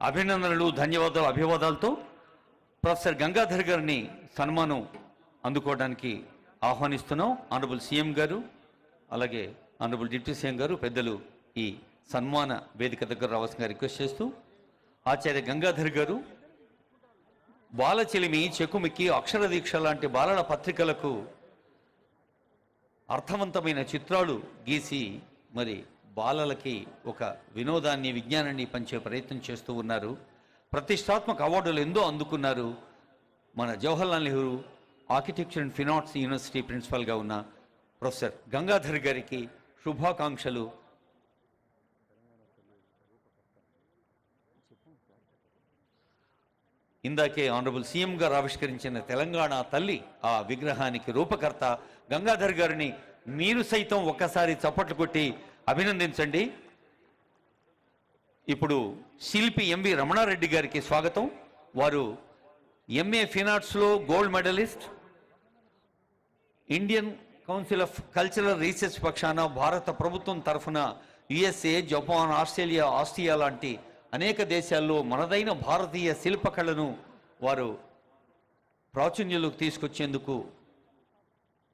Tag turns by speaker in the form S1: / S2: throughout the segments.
S1: అభినందనలు ధన్యవాదాలు అభివాదాలతో ప్రొఫెసర్ గంగాధర్ గారిని సన్మానం అందుకోవడానికి ఆహ్వానిస్తున్నాం. ఆనరబుల్ సీఎం గారు అలాగే ఆనరబుల్ డిప్యూటీ సీఎం గారు పెద్దలు ఈ సన్మాన వేదిక దగ్గర రావాల్సిందిగా రిక్వెస్ట్ చేస్తూ ఆచార్య గంగాధర్ గారు బాలచిలిమి చెకుమికి అక్షర దీక్ష లాంటి బాలల పత్రికలకు అర్థవంతమైన చిత్రాలు గీసి మరి బాలలకి ఒక వినోదాన్ని విజ్ఞానాన్ని పంచే ప్రయత్నం చేస్తూ ఉన్నారు. ప్రతిష్టాత్మక అవార్డులు ఎందో అందుకున్నారు. మన Jawaharlal Nehru architecture and fine arts university ప్రిన్సిపల్గా ఉన్న ప్రొఫెసర్ గంగాధర్ గారికి శుభాకాంక్షలు. ఇందాకే ఆనరబుల్ సీఎం గారు ఆవిష్కరించిన తెలంగాణ తల్లి ఆ విగ్రహానికి రూపకర్త గంగాధర్ గారిని మీరు సైతం ఒక్కసారి చప్పట్లు కొట్టి అభినందించండి. ఇప్పుడు శిల్పి ఎంవి రమణారెడ్డి గారికి స్వాగతం. వారు MA ఫినార్ట్స్లో gold medalist Indian council of cultural research పక్షాన భారత ప్రభుత్వం తరఫున యుఎస్ఏ జపాన్ ఆస్ట్రేలియా ఆస్ట్రియా లాంటి అనేక దేశాల్లో మనదైన భారతీయ శిల్పకళను వారు ప్రాచుర్యంలోకి తీసుకొచ్చేందుకు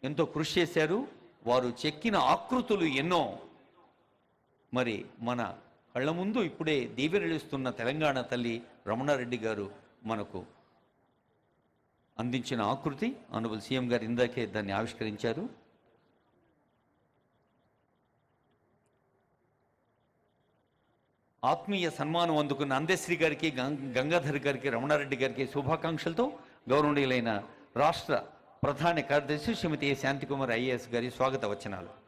S1: ఎంతో కృషి చేశారు. వారు చెక్కిన ఆకృతులు ఎన్నో మరి మన కళ్ళ ముందు ఇప్పుడే దీవెనలిస్తున్న తెలంగాణ తల్లి రమణారెడ్డి గారు మనకు అందించిన ఆకృతి ఆనబుల్ సీఎం గారు ఇందాకే దాన్ని ఆవిష్కరించారు. ఆత్మీయ సన్మానం అందుకున్న అందశ్రీ గారికి గం- గంగాధర్ గారికి రమణారెడ్డి గారికి శుభాకాంక్షలతో గౌరవనీయులైన రాష్ట్ర ప్రధాన కార్యదర్శి శ్రీమతి ఏ శాంతికుమార్ ఐఏఎస్ గారి స్వాగత వచనాలు.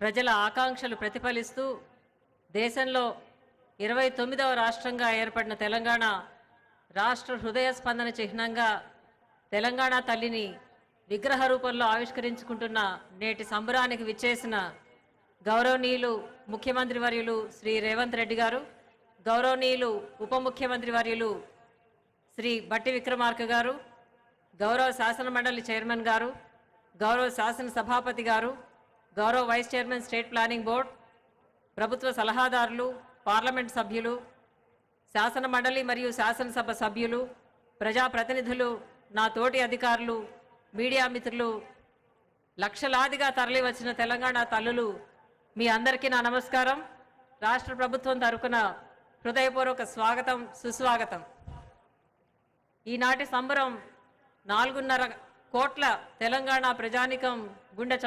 S2: ప్రజల ఆకాంక్షలు ప్రతిఫలిస్తూ దేశంలో ఇరవై తొమ్మిదవ రాష్ట్రంగా ఏర్పడిన తెలంగాణ రాష్ట్ర హృదయ స్పందన చిహ్నంగా తెలంగాణ తల్లిని విగ్రహ రూపంలో ఆవిష్కరించుకుంటున్న నేటి సంబరానికి విచ్చేసిన గౌరవనీయులు ముఖ్యమంత్రి వర్యులు శ్రీ రేవంత్ రెడ్డి గారు గౌరవనీయులు ఉప ముఖ్యమంత్రి వర్యులు శ్రీ బట్టి విక్రమార్క గారు గౌరవ శాసన మండలి చైర్మన్ గారు గౌరవ శాసన సభాపతి గారు గౌరవ vice chairman state planning board ప్రభుత్వ సలహాదారులు పార్లమెంట్ సభ్యులు శాసన మండలి మరియు శాసనసభ సభ్యులు ప్రజాప్రతినిధులు నా తోటి అధికారులు మీడియా మిత్రులు లక్షలాదిగా తరలివచ్చిన తెలంగాణ తల్లులు మీ అందరికీ నా నమస్కారం. రాష్ట్ర ప్రభుత్వం తరఫున హృదయపూర్వక స్వాగతం సుస్వాగతం. ఈనాటి సంబరం నాలుగున్నర కోట్ల తెలంగాణ ప్రజానికం గుండె